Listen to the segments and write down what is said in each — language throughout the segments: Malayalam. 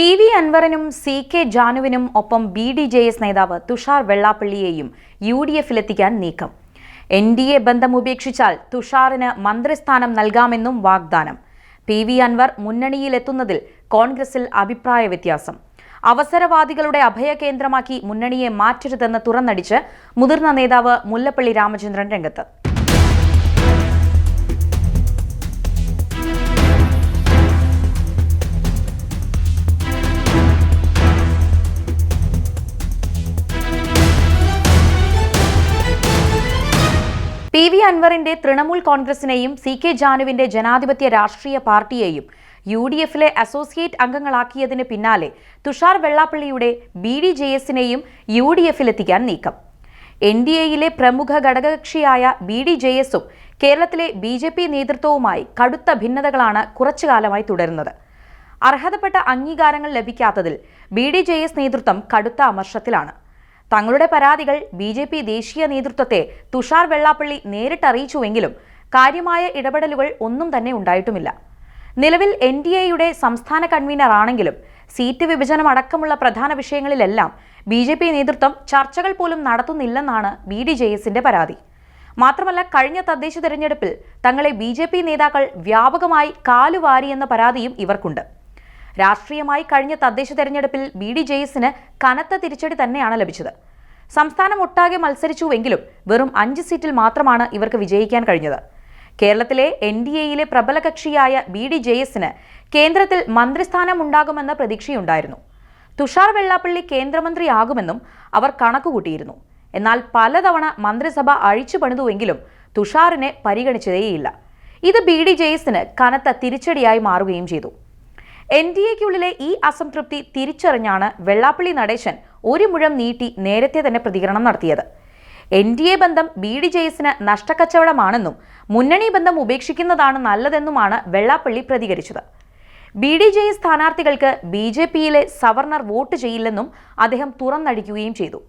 പി വി അൻവറിനും സി കെ ജാനുവിനും ഒപ്പം ബി ഡി ജെ എസ് നേതാവ് തുഷാർ വെള്ളാപ്പള്ളിയെയും യു ഡി എഫിലെത്തിക്കാൻ നീക്കം. എൻ ഡി എ ബന്ധം ഉപേക്ഷിച്ചാൽ തുഷാറിന് മന്ത്രിസ്ഥാനം നൽകാമെന്നും വാഗ്ദാനം. പി വി അൻവർ മുന്നണിയിലെത്തുന്നതിൽ കോൺഗ്രസിൽ അഭിപ്രായ വ്യത്യാസം. അവസരവാദികളുടെ അഭയകേന്ദ്രമാക്കി മുന്നണിയെ മാറ്റരുതെന്ന് തുറന്നടിച്ച് മുതിർന്ന നേതാവ് മുല്ലപ്പള്ളി രാമചന്ദ്രൻ രംഗത്ത്. അൻവറിന്റെ തൃണമൂൽ കോൺഗ്രസിനെയും സി കെ ജാനുവിന്റെ ജനാധിപത്യ രാഷ്ട്രീയ പാർട്ടിയെയും യു ഡി എഫിലെ അസോസിയേറ്റ് അംഗങ്ങളാക്കിയതിന് പിന്നാലെ തുഷാർ വെള്ളാപ്പള്ളിയുടെ ബി ഡി ജെ എസിനെയും യു ഡി എഫിലെത്തിക്കാൻ നീക്കം. എൻ ഡി എയിലെ പ്രമുഖ ഘടകകക്ഷിയായ ബി ഡി ജെ എസും കേരളത്തിലെ ബി ജെ പി നേതൃത്വവുമായി കടുത്ത ഭിന്നതകളാണ് കുറച്ചു കാലമായി തുടരുന്നത്. അർഹതപ്പെട്ട അംഗീകാരങ്ങൾ ലഭിക്കാത്തതിൽ ബി ഡി ജെ എസ് നേതൃത്വം കടുത്ത അമർഷത്തിലാണ്. തങ്ങളുടെ പരാതികൾ ബി ജെ പി ദേശീയ നേതൃത്വത്തെ തുഷാർ വെള്ളാപ്പള്ളി നേരിട്ടറിയിച്ചുവെങ്കിലും കാര്യമായ ഇടപെടലുകൾ ഒന്നും തന്നെ ഉണ്ടായിട്ടുമില്ല. നിലവിൽ എൻ ഡി എയുടെ സംസ്ഥാന കൺവീനർ ആണെങ്കിലും സീറ്റ് വിഭജനം അടക്കമുള്ള പ്രധാന വിഷയങ്ങളിലെല്ലാം ബി ജെ പി നേതൃത്വം ചർച്ചകൾ പോലും നടത്തുന്നില്ലെന്നാണ് ബി ഡി ജെ എസിന്റെ പരാതി. മാത്രമല്ല കഴിഞ്ഞ തദ്ദേശ തെരഞ്ഞെടുപ്പിൽ തങ്ങളെ ബി നേതാക്കൾ വ്യാപകമായി കാലുവാരിയെന്ന പരാതിയും ഇവർക്കുണ്ട്. രാഷ്ട്രീയമായി കഴിഞ്ഞ തദ്ദേശ തെരഞ്ഞെടുപ്പിൽ ബി ഡി ജെ എസിന് കനത്ത തിരിച്ചടി തന്നെയാണ് ലഭിച്ചത്. സംസ്ഥാനം ഒട്ടാകെ മത്സരിച്ചുവെങ്കിലും വെറും അഞ്ച് സീറ്റിൽ മാത്രമാണ് ഇവർക്ക് വിജയിക്കാൻ കഴിഞ്ഞത്. കേരളത്തിലെ എൻ ഡി എയിലെ പ്രബല കക്ഷിയായ ബി ഡി ജെ എസിന് കേന്ദ്രത്തിൽ മന്ത്രിസ്ഥാനം ഉണ്ടാകുമെന്ന പ്രതീക്ഷയുണ്ടായിരുന്നു. തുഷാർ വെള്ളാപ്പള്ളി കേന്ദ്രമന്ത്രിയാകുമെന്നും അവർ കണക്കുകൂട്ടിയിരുന്നു. എന്നാൽ പലതവണ മന്ത്രിസഭ അഴിച്ചു പണിതുവെങ്കിലും തുഷാറിനെ പരിഗണിച്ചതേയില്ല. ഇത് ബി ഡി ജെ എസിന് കനത്ത തിരിച്ചടിയായി മാറുകയും ചെയ്തു. എൻ ഡി എക്കുള്ളിലെ ഈ അസംതൃപ്തി തിരിച്ചറിഞ്ഞാണ് വെള്ളാപ്പള്ളി നടേശൻ ഒരു മുഴം നീട്ടി നേരത്തെ തന്നെ പ്രതികരണം നടത്തിയത്. എൻ ഡി എ ബന്ധം ബി ഡി ജെ എസിന് നഷ്ടക്കച്ചവടമാണെന്നും മുന്നണി ബന്ധം ഉപേക്ഷിക്കുന്നതാണ് നല്ലതെന്നുമാണ് വെള്ളാപ്പള്ളി പ്രതികരിച്ചത്. ബി ഡി ജെ എസ് സ്ഥാനാർത്ഥികൾക്ക് ബി ജെ പിയിലെ സവർണർ വോട്ട് ചെയ്യില്ലെന്നും അദ്ദേഹം തുറന്നടിക്കുകയും ചെയ്തു.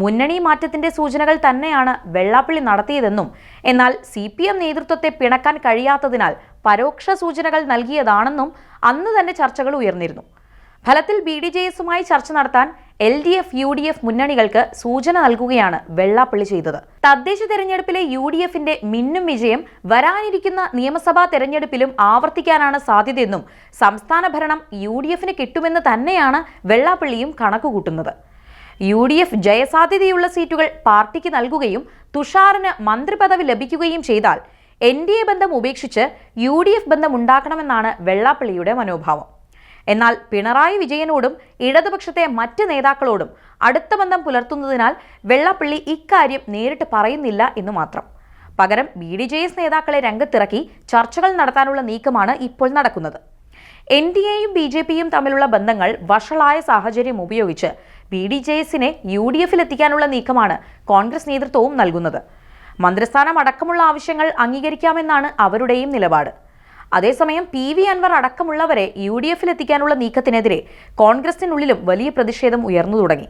മുന്നണി മാറ്റത്തിന്റെ സൂചനകൾ തന്നെയാണ് വെള്ളാപ്പള്ളി നടത്തിയതെന്നും എന്നാൽ സി നേതൃത്വത്തെ പിണക്കാൻ കഴിയാത്തതിനാൽ പരോക്ഷ സൂചനകൾ നൽകിയതാണെന്നും അന്ന് തന്നെ ചർച്ചകൾ ഉയർന്നിരുന്നു. ഫലത്തിൽ ബി ഡി ജെ എസുമായി ചർച്ച നടത്താൻ L D F U D F മുന്നണികൾക്ക് സൂചന നൽകുകയാണ് വെള്ളാപ്പള്ളി ചെയ്തത്. തദ്ദേശ തെരഞ്ഞെടുപ്പിലെ യു ഡി എഫിന്റെ മിന്നും വിജയം വരാനിരിക്കുന്ന നിയമസഭാ തെരഞ്ഞെടുപ്പിലും ആവർത്തിക്കാനാണ് സാധ്യതയെന്നും സംസ്ഥാന ഭരണം യു ഡി എഫിന് കിട്ടുമെന്ന് തന്നെയാണ് വെള്ളാപ്പള്ളിയും കണക്കുകൂട്ടുന്നത്. യു ഡി എഫ് ജയസാധ്യതയുള്ള സീറ്റുകൾ പാർട്ടിക്ക് നൽകുകയും തുഷാറിന് മന്ത്രിപദവി ലഭിക്കുകയും ചെയ്താൽ എൻ ഡി എ ബന്ധം ഉപേക്ഷിച്ച് യു ഡി എഫ് ബന്ധം ഉണ്ടാക്കണമെന്നാണ് വെള്ളാപ്പള്ളിയുടെ മനോഭാവം. എന്നാൽ പിണറായി വിജയനോടും ഇടതുപക്ഷത്തെ മറ്റ് നേതാക്കളോടും അടുത്ത ബന്ധം പുലർത്തുന്നതിനാൽ വെള്ളാപ്പള്ളി ഇക്കാര്യം നേരിട്ട് പറയുന്നില്ല എന്ന് മാത്രം. പകരം ബി ഡി ജെ എസ് നേതാക്കളെ രംഗത്തിറക്കി ചർച്ചകൾ നടത്താനുള്ള നീക്കമാണ് ഇപ്പോൾ നടക്കുന്നത്. എൻ ഡി എയും ബി ജെ പിയും തമ്മിലുള്ള ബന്ധങ്ങൾ വഷളായ സാഹചര്യം ഉപയോഗിച്ച് ബി ഡി ജെ എസിനെ യു ഡി എഫിൽ എത്തിക്കാനുള്ള നീക്കമാണ് കോൺഗ്രസ് നേതൃത്വവും നൽകുന്നത്. മന്ത്രിസ്ഥാനം അടക്കമുള്ള ആവശ്യങ്ങൾ അംഗീകരിക്കാമെന്നാണ് അവരുടെയും നിലപാട്. അതേസമയം പി വി അൻവർ അടക്കമുള്ളവരെ യു ഡി എഫിൽ എത്തിക്കാനുള്ള നീക്കത്തിനെതിരെ കോൺഗ്രസിനുള്ളിലും വലിയ പ്രതിഷേധം ഉയർന്നു തുടങ്ങി.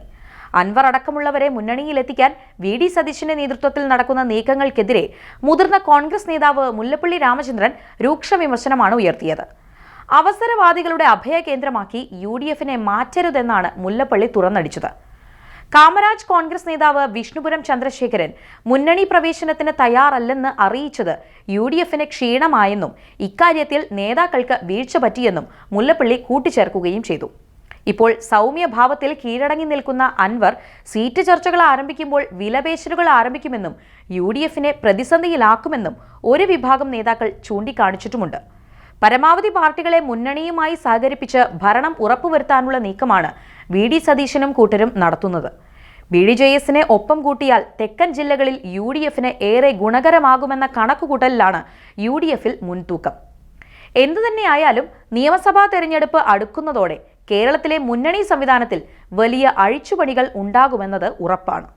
അൻവർ അടക്കമുള്ളവരെ മുന്നണിയിലെത്തിക്കാൻ വി ഡി സതീശിന്റെ നേതൃത്വത്തിൽ നടക്കുന്ന നീക്കങ്ങൾക്കെതിരെ മുതിർന്ന കോൺഗ്രസ് നേതാവ് മുല്ലപ്പള്ളി രാമചന്ദ്രൻ രൂക്ഷ വിമർശനമാണ് ഉയർത്തിയത്. അവസരവാദികളുടെ അഭയ കേന്ദ്രമാക്കി യു ഡി എഫിനെ മാറ്റരുതെന്നാണ് മുല്ലപ്പള്ളി തുറന്നടിച്ചത്. കാമരാജ് കോൺഗ്രസ് നേതാവ് വിഷ്ണുപുരം ചന്ദ്രശേഖരൻ മുന്നണി പ്രവേശനത്തിന് തയ്യാറല്ലെന്ന് അറിയിച്ചത് യു ഡി എഫിന് ക്ഷീണമായെന്നും ഇക്കാര്യത്തിൽ നേതാക്കൾക്ക് വീഴ്ച പറ്റിയെന്നും മുല്ലപ്പള്ളി കൂട്ടിച്ചേർക്കുകയും ചെയ്തു. ഇപ്പോൾ സൗമ്യഭാവത്തിൽ കീഴടങ്ങി നിൽക്കുന്ന അൻവർ സീറ്റ് ചർച്ചകൾ ആരംഭിക്കുമ്പോൾ വിലപേശലുകൾ ആരംഭിക്കുമെന്നും യു ഡി എഫിനെ പ്രതിസന്ധിയിലാക്കുമെന്നും ഒരു വിഭാഗം നേതാക്കൾ ചൂണ്ടിക്കാണിച്ചിട്ടുമുണ്ട്. പരമാവധി പാർട്ടികളെ മുന്നണിയുമായി സഹകരിപ്പിച്ച് ഭരണം ഉറപ്പുവരുത്താനുള്ള നീക്കമാണ് വി ഡി സതീശനും കൂട്ടരും നടത്തുന്നത്. ബി ഡി ജെ എസിനെ ഒപ്പം കൂട്ടിയാൽ തെക്കൻ ജില്ലകളിൽ യു ഡി എഫിന് ഏറെ ഗുണകരമാകുമെന്ന കണക്കുകൂട്ടലിലാണ് യു ഡി എഫിൽ മുൻതൂക്കം. എന്തുതന്നെയായാലും നിയമസഭാ തെരഞ്ഞെടുപ്പ് അടുക്കുന്നതോടെ കേരളത്തിലെ മുന്നണി സംവിധാനത്തിൽ വലിയ അഴിച്ചുപണികൾ ഉണ്ടാകുമെന്നത് ഉറപ്പാണ്.